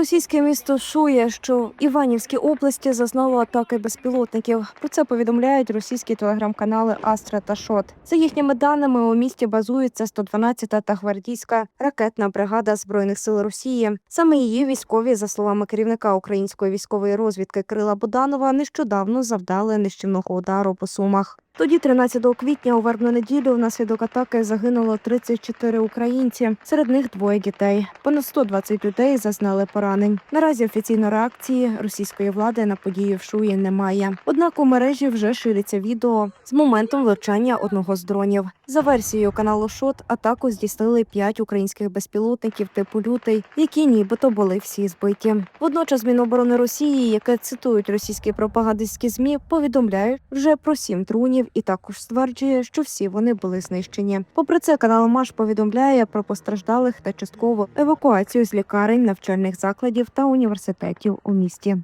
Російське місто Шує, що в Іванівській області, зазнало атаки безпілотників. Про це повідомляють російські телеграм-канали Астра та Шот. За їхніми даними, у місті базується 112-та та гвардійська ракетна бригада збройних сил Росії. Саме її військові, за словами керівника української військової розвідки Крила Буданова, нещодавно завдали нищівного удару по сумах. Тоді, 13 квітня, у вербну неділю, внаслідок атаки загинуло 34 українці. Серед них двоє дітей. Понад 120 людей зазнали поранень. Наразі офіційної реакції російської влади на події в Шуї немає. Однак у мережі вже шириться відео з моментом влучання одного з дронів. За версією каналу Шот, атаку здійснили п'ять українських безпілотників типу лютий, які нібито були всі збиті. Водночас Міноборони Росії, яке цитують російські пропагандистські змі, повідомляють вже про сім трунів і також стверджує, що всі вони були знищені. Попри це, канал Маш повідомляє про постраждалих та часткову евакуацію з лікарень, навчальних закладів та університетів у місті.